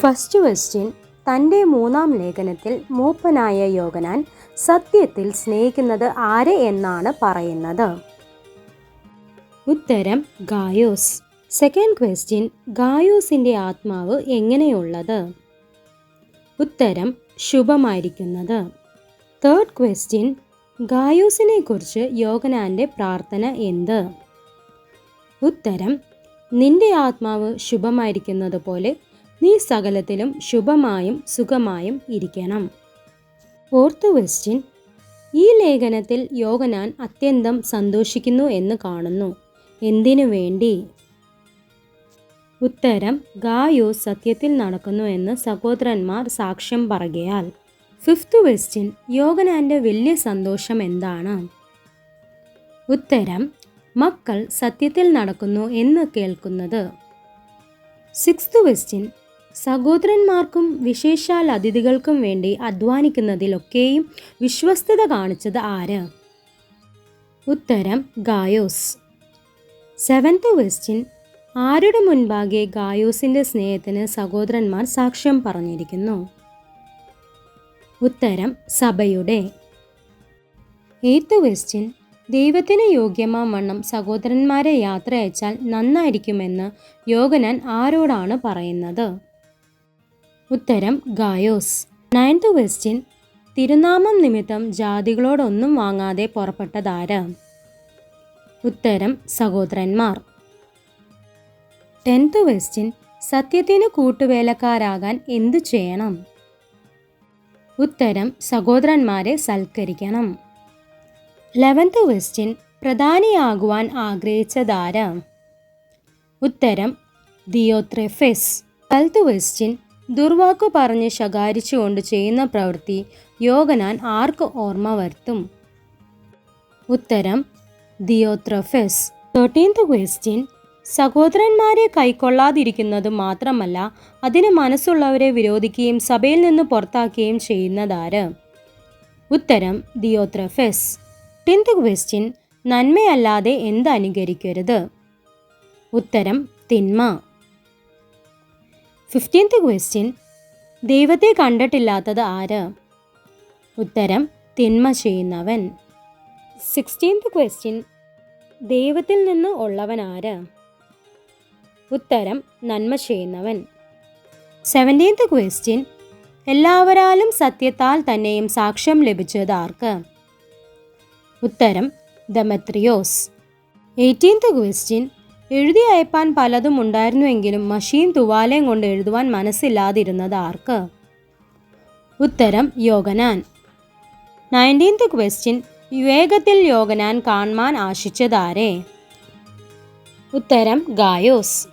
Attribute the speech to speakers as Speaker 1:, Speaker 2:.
Speaker 1: First question തന്റെ മൂന്നാം ലേഖനത്തിൽ മൂപ്പനായ യോഗനാൻ സത്യത്തിൽ സ്നേഹിക്കുന്നത് ആരെ എന്നാണ് പറയുന്നത്? ഉത്തരം ഗായോസ്. സെക്കൻഡ് ക്വസ്റ്റ്യൻ ഗായോസിന്റെ ആത്മാവ് എങ്ങനെയുള്ളത്? ഉത്തരം ശുഭമായിരിക്കുന്നത്. തേർഡ് ക്വസ്റ്റ്യൻ ഗായോസിനെ കുറിച്ച് യോഗനാന്റെ പ്രാർത്ഥന എന്ത്? ഉത്തരം നിന്റെ ആത്മാവ് ശുഭമായിരിക്കുന്നത് പോലെ നീ സകലത്തിലും ശുഭമായും സുഖമായും ഇരിക്കണം. ഫോർത്ത് ക്വസ്റ്റ്യൻ ഈ ലേഖനത്തിൽ യോഗനാൻ അത്യന്തം സന്തോഷിക്കുന്നു എന്ന് കാണുന്നു. എന്തിനു വേണ്ടി? ഉത്തരം ഗായോ സത്യത്തിൽ നടക്കുന്നു എന്ന് സഹോദരന്മാർ സാക്ഷ്യം പറയുകയാൽ ഫിഫ്ത്ത് ക്വസ്റ്റ്യൻ യോഗനാന്റെ വലിയ സന്തോഷം എന്താണ്? ഉത്തരം മക്കൾ സത്യത്തിൽ നടക്കുന്നു എന്ന് കേൾക്കുന്നത്. സിക്സ്ത് ക്വസ്റ്റ്യൻ സഹോദരന്മാർക്കും വിശേഷാൽ അതിഥികൾക്കും വേണ്ടി അധ്വാനിക്കുന്നതിലൊക്കെയും വിശ്വസ്തത കാണിച്ചത് ആര്? ഉത്തരം ഗായോസ്. സെവൻത്ത് ക്വസ്റ്റ്യൻ ആരുടെ മുൻപാകെ ഗായോസിന്റെ സ്നേഹത്തിന് സഹോദരന്മാർ സാക്ഷ്യം പറഞ്ഞിരിക്കുന്നു? ഉത്തരം സഭയുടെ. എയ്ത്ത് ക്വസ്റ്റ്യൻ ദൈവത്തിന് യോഗ്യമാം വണ്ണം സഹോദരന്മാരെ യാത്ര അയച്ചാൽ നന്നായിരിക്കുമെന്ന് യോഗനാൻ ആരോടാണ് പറയുന്നത്? ഉത്തരം ഗായോസ്. നയൻത് ക്വസ്റ്റ്യൻ തിരുനാമം നിമിത്തം ജാതികളോടൊന്നും വാങ്ങാതെ പുറപ്പെട്ടതാര്? ഉത്തരം സഹോദരന്മാർ. ടെൻത്ത് ക്വസ്റ്റ്യൻ സത്യത്തിന് കൂട്ടുവേലക്കാരാകാൻ എന്തു ചെയ്യണം? ഉത്തരം സഹോദരന്മാരെ സൽക്കരിക്കണം. Eleventh question പ്രധാനിയാകുവാൻ ആഗ്രഹിച്ചതാര്? ഉത്തരം ദിയോത്രെഫെസ്. ട്വൽത്ത് ക്വസ്റ്റ്യൻ ദുർവാക്കു പറഞ്ഞ് ശകാരിച്ചുകൊണ്ട് ചെയ്യുന്ന പ്രവൃത്തി യോഗനാൻ ആർക്ക് ഓർമ്മ വരുത്തും? ഉത്തരം ദിയോത്രഫെസ്. തേർട്ടീൻത് ക്വസ്റ്റ്യൻ സഹോദരന്മാരെ കൈക്കൊള്ളാതിരിക്കുന്നത് മാത്രമല്ല അതിന് മനസ്സുള്ളവരെ വിരോധിക്കുകയും സഭയിൽ നിന്ന് പുറത്താക്കുകയും ചെയ്യുന്നതാര്? ഉത്തരം ദിയോത്രഫെസ്. ടെൻത്ത് ക്വസ്റ്റ്യൻ നന്മയല്ലാതെ എന്ത് അനുകരിക്കരുത്? ഉത്തരം തിന്മ. ഫിഫ്റ്റീൻത്ത് ക്വസ്റ്റ്യൻ ദൈവത്തെ കണ്ടിട്ടില്ലാത്തത് ആര്? ഉത്തരം തിന്മ ചെയ്യുന്നവൻ. സിക്സ്റ്റീൻത്ത് ക്വസ്റ്റ്യൻ ദൈവത്തിൽ നിന്ന് ഉള്ളവൻ ആര്? ഉത്തരം നന്മ ചെയ്യുന്നവൻ. സെവന്റീൻത്ത് ക്വസ്റ്റ്യൻ എല്ലാവരാലും സത്യത്താൽ തന്നെയും സാക്ഷ്യം ലഭിച്ചത് ആർക്ക്? ഉത്തരം ദമത്രിയോസ്. എയ്റ്റീൻത്ത് ക്വസ്റ്റ്യൻ എഴുതി അയപ്പാൻ പലതും ഉണ്ടായിരുന്നുവെങ്കിലും മഷീൻ തുവാലയും കൊണ്ട് എഴുതുവാൻ മനസ്സില്ലാതിരുന്നത് ആർക്ക്? ഉത്തരം യോഗനാൻ. നയന്റീൻത്ത് ക്വസ്റ്റ്യൻ വേഗത്തിൽ യോഗനാൻ കാണാൻ ആശിച്ചതാരേ? ഉത്തരം ഗായോസ്.